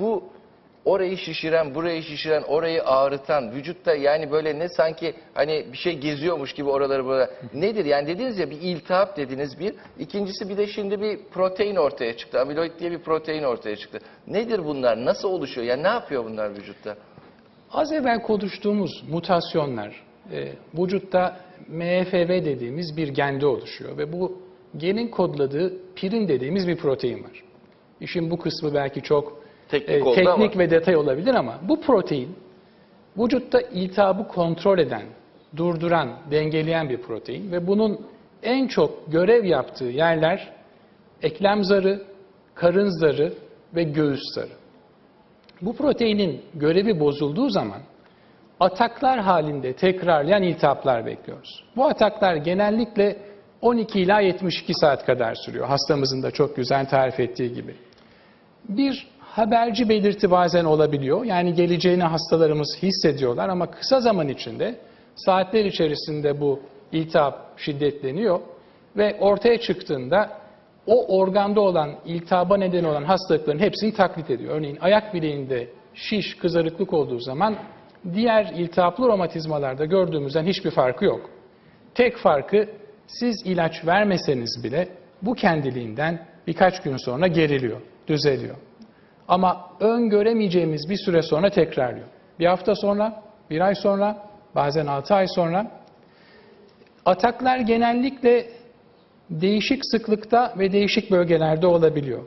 Bu orayı şişiren, burayı şişiren, orayı ağrıtan, vücutta yani böyle ne sanki hani bir şey geziyormuş gibi oraları böyle. Nedir? Yani dediniz ya bir iltihap dediniz bir. İkincisi bir de şimdi bir protein ortaya çıktı. Amiloid diye bir protein ortaya çıktı. Nedir bunlar? Nasıl oluşuyor? Yani ne yapıyor bunlar vücutta? Az evvel konuştuğumuz mutasyonlar e, vücutta MFV dediğimiz bir gende oluşuyor ve bu genin kodladığı pirin dediğimiz bir protein var. İşin bu kısmı belki çok Teknik e, oldu teknik ama. ve detay olabilir ama bu protein vücutta iltihabı kontrol eden, durduran, dengeleyen bir protein ve bunun en çok görev yaptığı yerler eklem zarı, karın zarı ve göğüs zarı. Bu proteinin görevi bozulduğu zaman ataklar halinde tekrarlayan iltihaplar bekliyoruz. Bu ataklar genellikle 12 ila 72 saat kadar sürüyor. Hastamızın da çok güzel tarif ettiği gibi. Bir haberci belirti bazen olabiliyor. Yani geleceğini hastalarımız hissediyorlar ama kısa zaman içinde saatler içerisinde bu iltihap şiddetleniyor ve ortaya çıktığında o organda olan iltihaba neden olan hastalıkların hepsini taklit ediyor. Örneğin ayak bileğinde şiş, kızarıklık olduğu zaman diğer iltihaplı romatizmalarda gördüğümüzden hiçbir farkı yok. Tek farkı siz ilaç vermeseniz bile bu kendiliğinden birkaç gün sonra geriliyor, düzeliyor. Ama öngöremeyeceğimiz bir süre sonra tekrarlıyor. Bir hafta sonra, bir ay sonra, bazen altı ay sonra. Ataklar genellikle değişik sıklıkta ve değişik bölgelerde olabiliyor.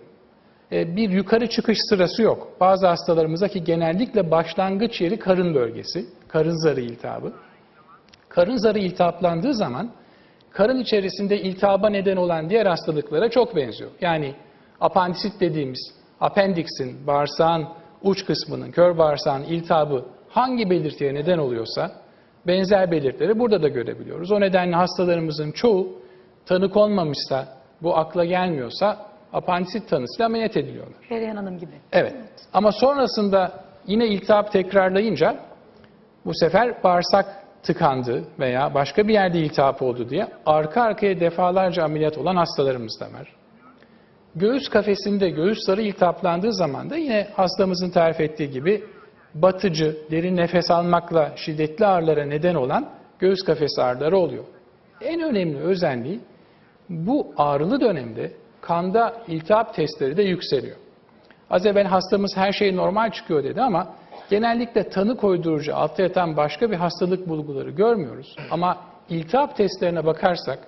E, Bir yukarı çıkış sırası yok. Bazı hastalarımızda ki genellikle başlangıç yeri karın bölgesi, karın zarı iltihabı. Karın zarı iltihaplandığı zaman karın içerisinde iltihaba neden olan diğer hastalıklara çok benziyor. Yani apandisit dediğimiz apendiksin, bağırsağın uç kısmının, kör bağırsağın iltihabı hangi belirtiye neden oluyorsa benzer belirtileri burada da görebiliyoruz. O nedenle hastalarımızın çoğu tanı konmamışsa, bu akla gelmiyorsa apandisit tanısıyla ameliyat ediliyorlar. Perihan Hanım gibi. Evet. Ama sonrasında yine iltihap tekrarlayınca bu sefer bağırsak tıkandı veya başka bir yerde iltihap oldu diye arka arkaya defalarca ameliyat olan hastalarımız da var. Göğüs kafesinde göğüs zarı iltihaplandığı zaman da yine hastamızın tarif ettiği gibi batıcı, derin nefes almakla şiddetli ağrılara neden olan göğüs kafesi ağrıları oluyor. En önemli özelliği bu ağrılı dönemde kanda iltihap testleri de yükseliyor. Az evvel hastamız her şey normal çıkıyor dedi ama genellikle tanı koydurucu altta yatan başka bir hastalık bulguları görmüyoruz. Ama iltihap testlerine bakarsak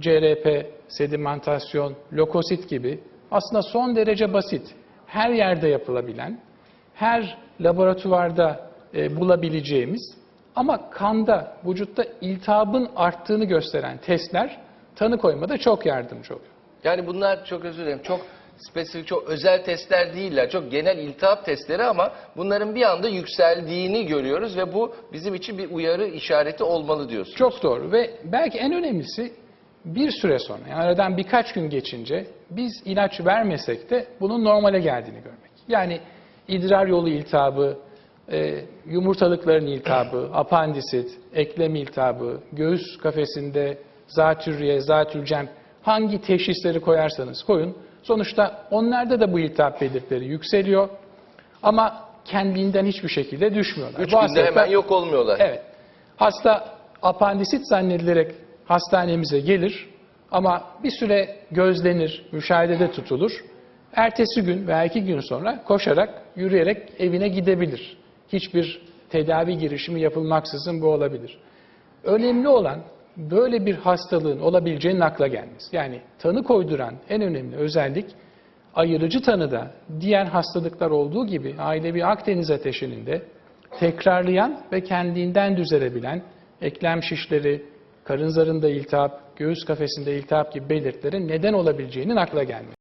CRP, sedimentasyon, lökosit gibi aslında son derece basit, her yerde yapılabilen, her laboratuvarda e, bulabileceğimiz ama kanda, vücutta iltihabın arttığını gösteren testler tanı koymada çok yardımcı oluyor. Yani bunlar çok özür dilerim. Çok spesifik, çok özel testler değiller. Çok genel iltihap testleri ama bunların bir anda yükseldiğini görüyoruz ve bu bizim için bir uyarı işareti olmalı diyorsunuz. Çok doğru ve belki en önemlisi bir süre sonra yani aradan birkaç gün geçince biz ilaç vermesek de bunun normale geldiğini görmek. Yani idrar yolu iltihabı, e, yumurtalıkların iltihabı, apandisit, eklem iltihabı, göğüs kafesinde zatürriye, zatürcem hangi teşhisleri koyarsanız koyun. Sonuçta onlarda da bu iltihap belirtileri yükseliyor ama kendiliğinden hiçbir şekilde düşmüyorlar. Üç Bu günde hemen hastalıklar- yok olmuyorlar. Evet. Hasta apandisit zannedilerek hastanemize gelir ama bir süre gözlenir, müşahedede tutulur. Ertesi gün veya iki gün sonra koşarak, yürüyerek evine gidebilir. Hiçbir tedavi girişimi yapılmaksızın bu olabilir. Önemli olan böyle bir hastalığın olabileceğinin akla gelmesi. Yani tanı koyduran en önemli özellik ayırıcı tanıda diğer hastalıklar olduğu gibi ailevi Akdeniz ateşinin de tekrarlayan ve kendinden düzelebilen eklem şişleri, karın zarında iltihap, göğüs kafesinde iltihap gibi belirtilerin neden olabileceğinin akla gelmesi.